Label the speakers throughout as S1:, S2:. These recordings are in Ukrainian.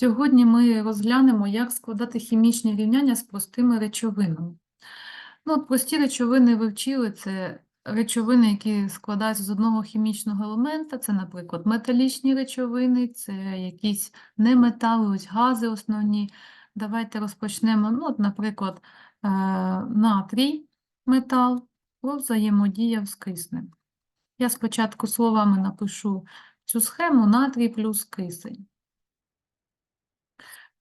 S1: Сьогодні ми розглянемо, як складати хімічні рівняння з простими речовинами. Ну, прості речовини ви вчили, це речовини, які складаються з одного хімічного елемента, це, наприклад, металічні речовини, це якісь неметали, ось гази основні. Давайте розпочнемо, ну, от, наприклад, е, натрій, метал, взаємодіяв з киснем. Я спочатку словами напишу цю схему натрій плюс кисень.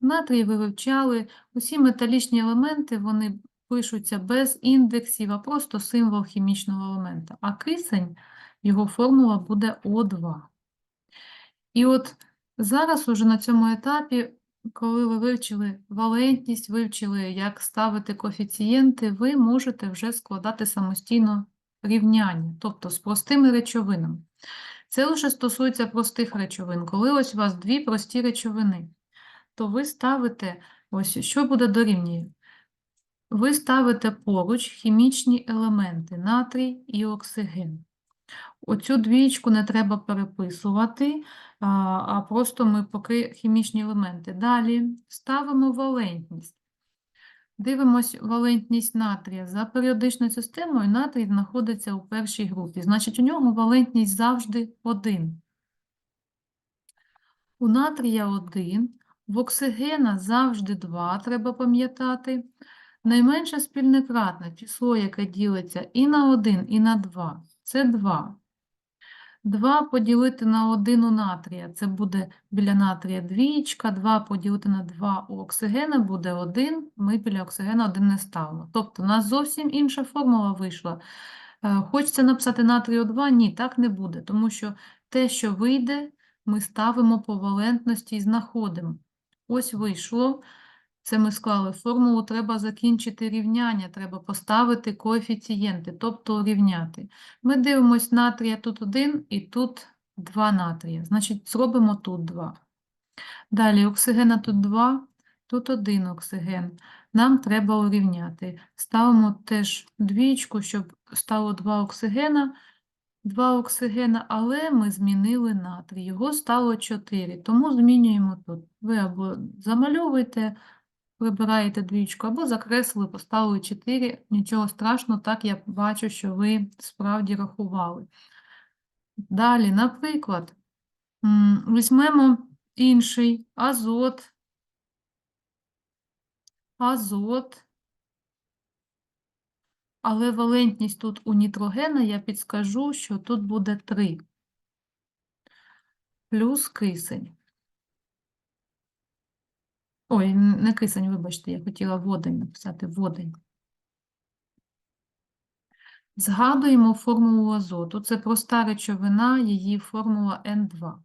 S1: Натрій ви вивчали. Усі металічні елементи вони пишуться без індексів, а просто символ хімічного елемента. А кисень, його формула буде О2. І от зараз уже на цьому етапі, коли ви вивчили валентність, вивчили, як ставити коефіцієнти, ви можете вже складати самостійно рівняння, тобто з простими речовинами. Це лише стосується простих речовин, коли ось у вас дві прості речовини то ви ставите, ось що буде дорівнює. Ви ставите поруч хімічні елементи натрій і оксиген. Оцю двічку не треба переписувати, а, просто ми поки хімічні елементи. Далі ставимо валентність. Дивимось валентність натрія. За періодичною системою натрій знаходиться у першій групі. Значить, у нього валентність завжди 1. У натрія 1, в оксигена завжди 2, треба пам'ятати. Найменше спільне кратне число, яке ділиться і на 1, і на 2, це 2. 2 поділити на 1 у натрія, це буде біля натрія двічка, 2 поділити на 2 у оксигена буде 1, ми біля оксигена 1 не ставимо. Тобто у нас зовсім інша формула вийшла. Е, Хочеться написати натрію 2? Ні, так не буде, тому що те, що вийде, ми ставимо по валентності і знаходимо. Ось вийшло. Це ми склали формулу, треба закінчити рівняння, треба поставити коефіцієнти, тобто рівняти. Ми дивимось натрія тут 1 і тут 2 натрія. Значить, зробимо тут 2. Далі оксигена тут 2, тут 1 оксиген. Нам треба урівняти. Ставимо теж двічку, щоб стало 2 оксигена. 2 оксигена, але ми змінили натрій. Його стало 4, тому змінюємо тут. Ви або замальовуєте, вибираєте двічку, або закреслили, поставили 4. Нічого страшного, так я бачу, що ви справді рахували. Далі, наприклад, візьмемо інший азот. Азот. Але валентність тут у нітрогена, я підскажу, що тут буде 3. Плюс кисень. Ой, не кисень, вибачте, я хотіла водень написати, водень. Згадуємо формулу азоту. Це проста речовина, її формула N2.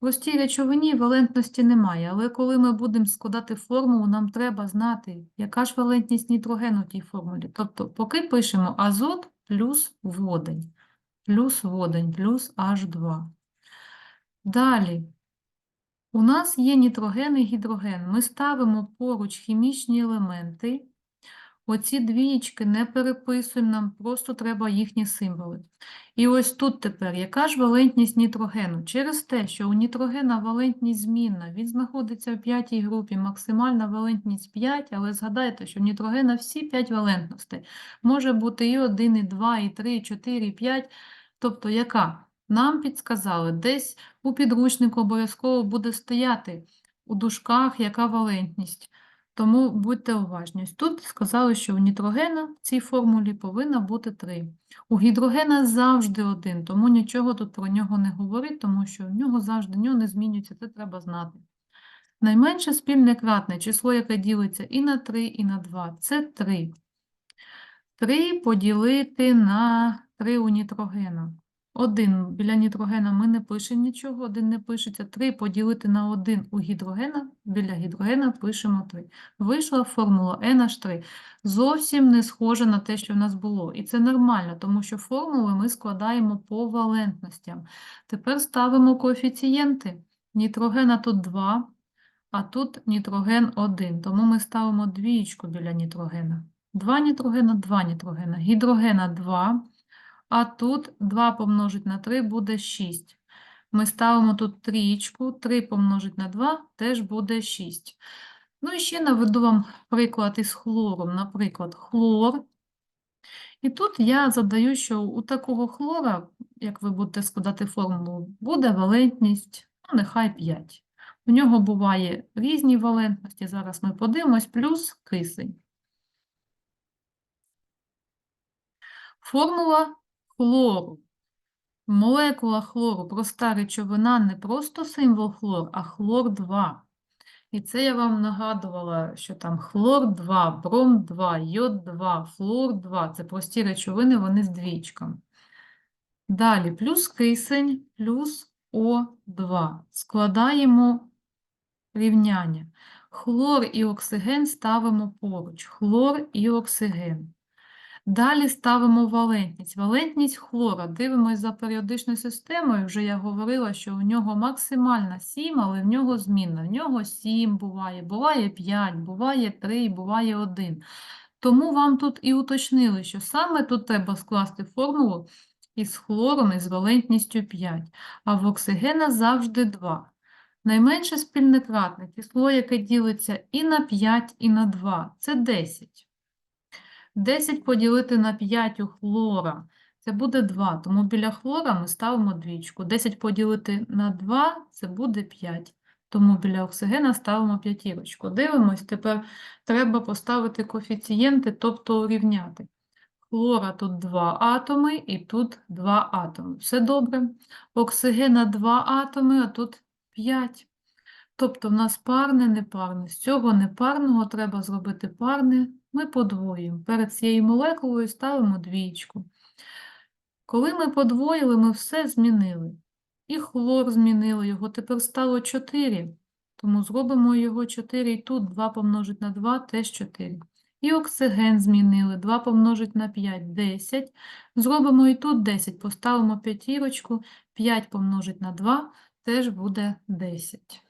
S1: Простій речовині валентності немає, але коли ми будемо складати формулу, нам треба знати, яка ж валентність нітрогену в тій формулі. Тобто, поки пишемо азот плюс водень, плюс водень, плюс H2. Далі, у нас є нітроген і гідроген. Ми ставимо поруч хімічні елементи. Оці двієчки не переписуємо, нам просто треба їхні символи. І ось тут тепер, яка ж валентність нітрогену? Через те, що у нітрогена валентність змінна, він знаходиться в п'ятій групі, максимальна валентність 5, але згадайте, що в нітрогена всі 5 валентностей. Може бути і 1, і 2, і 3, і 4, і 5. Тобто яка? Нам підсказали, десь у підручнику обов'язково буде стояти у дужках, яка валентність. Тому будьте уважні. Тут сказали, що у нітрогена в цій формулі повинна бути 3. У гідрогена завжди один, тому нічого тут про нього не говорить, тому що в нього завжди нього не змінюється, це треба знати. Найменше спільне кратне число, яке ділиться і на 3, і на 2, це 3. 3 поділити на 3 у нітрогена. 1 біля нітрогена ми не пишемо нічого, 1 не пишеться. 3 поділити на 1 у гідрогена, біля гідрогена пишемо 3. Вийшла формула NH3. Зовсім не схожа на те, що в нас було. І це нормально, тому що формули ми складаємо по валентностям. Тепер ставимо коефіцієнти. Нітрогена тут 2, а тут нітроген 1. Тому ми ставимо двічку біля нітрогена. 2 нітрогена, 2 нітрогена. Гідрогена 2. А тут 2 помножить на 3 буде 6. Ми ставимо тут трієчку, 3 помножить на 2 теж буде 6. Ну і ще наведу вам приклад із хлором. Наприклад, хлор. І тут я задаю, що у такого хлора, як ви будете складати формулу, буде валентність, ну, нехай 5. У нього буває різні валентності, зараз ми подивимось, плюс кисень. Формула хлору. Молекула хлору, проста речовина, не просто символ хлор, а хлор-2. І це я вам нагадувала, що там хлор-2, бром-2, йод-2, флуор-2 – це прості речовини, вони з двічками. Далі плюс кисень, плюс О2. Складаємо рівняння. Хлор і оксиген ставимо поруч. Хлор і оксиген. Далі ставимо валентність. Валентність хлора. Дивимось за періодичною системою. Вже я говорила, що у нього максимальна 7, але в нього змінна. В нього 7 буває, буває 5, буває 3, буває 1. Тому вам тут і уточнили, що саме тут треба скласти формулу із хлором із валентністю 5, а в оксигена завжди 2. Найменше спільне кратне число, яке ділиться і на 5, і на 2 – це 10. 10 поділити на 5 у хлора – це буде 2, тому біля хлора ми ставимо двічку. 10 поділити на 2 – це буде 5, тому біля оксигена ставимо п'ятірочку. Дивимось, тепер треба поставити коефіцієнти, тобто урівняти. Хлора тут 2 атоми і тут 2 атоми. Все добре. Оксигена 2 атоми, а тут 5. Тобто в нас парне, непарне. З цього непарного треба зробити парне. Ми подвоюємо. Перед цією молекулою ставимо двічку. Коли ми подвоїли, ми все змінили. І хлор змінили, його тепер стало 4. Тому зробимо його 4, і тут 2 помножить на 2 теж 4. І оксиген змінили, 2 помножить на 5 – 10. Зробимо і тут 10, поставимо п'ятірочку, 5 помножить на 2 теж буде 10.